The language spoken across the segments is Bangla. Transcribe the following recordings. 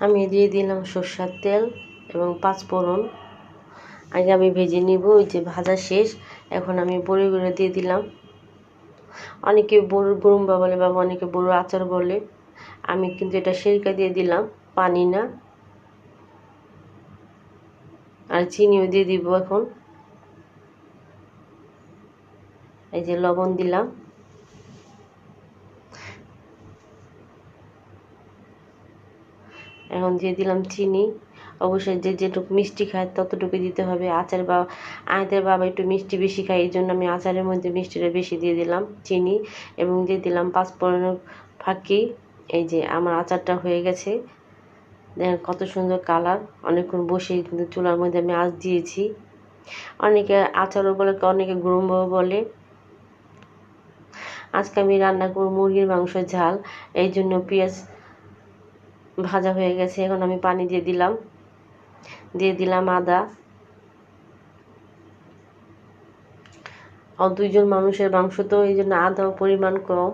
আমি দিয়ে দিলাম সর্ষার তেল এবং পাঁচফোড়ন আগে আমি ভেজে নিব, ওই যে ভাজা শেষ। এখন আমি বড়িগুলো দিয়ে দিলাম। অনেকে বড় গুরুম্বা বলে বা অনেকে বড় আচার বলে। আমি কিন্তু এটা সেরিকা দিয়ে দিলাম, পানি না। আর চিনিও দিয়ে দিব এখন। এই যে লবণ দিলাম। এখন দিয়ে দিলাম চিনি। অবশ্যই যে যেটুকু মিষ্টি খায় ততটুকু দিতে হবে। আচার বা আয়তের বাবা একটু মিষ্টি বেশি খায় এই জন্য আমি আচারের মধ্যে মিষ্টিটা বেশি দিয়ে দিলাম, চিনি এবং দিয়ে দিলাম পাঁচফোড়নের ফাঁকি। এই যে আমার আচারটা হয়ে গেছে। দেখেন কত সুন্দর কালার। অনেকক্ষণ বসে কিন্তু চুলার মধ্যে আমি আঁচ দিয়েছি। অনেকে আচারও বলে, অনেকে গুরুম্বও বলে। আজকে আমি রান্না করব মুরগির মাংস ঝাল। এই জন্য পেঁয়াজ ভাজা হয়ে গেছে, এখন আমি পানি দিয়ে দিলাম। দিয়ে দিলাম আদা। আর দুইজন মানুষের মাংস তো, এই জন্য আদাও পরিমাণ কম।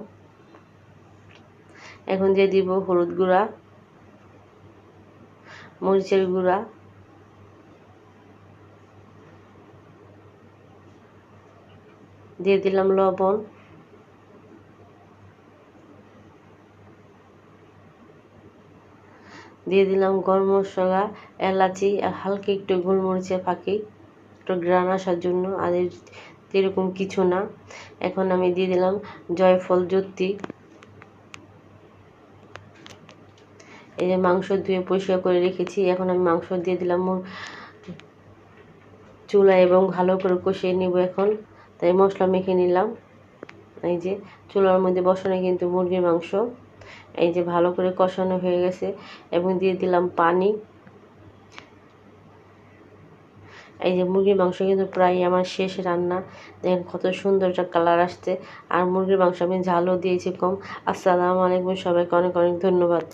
এখন দিয়ে দিব হলুদ গুঁড়া, মরিচের গুঁড়া। দিয়ে দিলাম লবণ। দিয়ে দিলাম গরম মশলা, এলাচি, আর হালকা একটু গোলমরিচের ফাঁকি, একটু গ্রান আসার জন্য, আর এরকম কিছু না। এখন আমি দিয়ে দিলাম জয়ফল জ্যোতি এই যে মাংস ধুয়ে পরিষ্কার করে রেখেছি, এখন আমি মাংস দিয়ে দিলাম চুলা এবং ভালো করে কষিয়ে নিব এখন। তাই মশলা মেখে নিলাম। এই যে চুলার মধ্যে বসানো কিন্তু মুরগির মাংস। এই যে ভালো করে কষানো হয়ে গেছে এবং দিয়ে দিলাম পানি। এই যে মুরগির মাংস কিন্তু প্রায় আমার শেষ রান্না। দেখেন কত সুন্দর একটা কালার আসছে। আর মুরগির মাংস আমি ঝালও দিয়েছি কম। আসসালামু আলাইকুম সবাইকে অনেক অনেক ধন্যবাদ।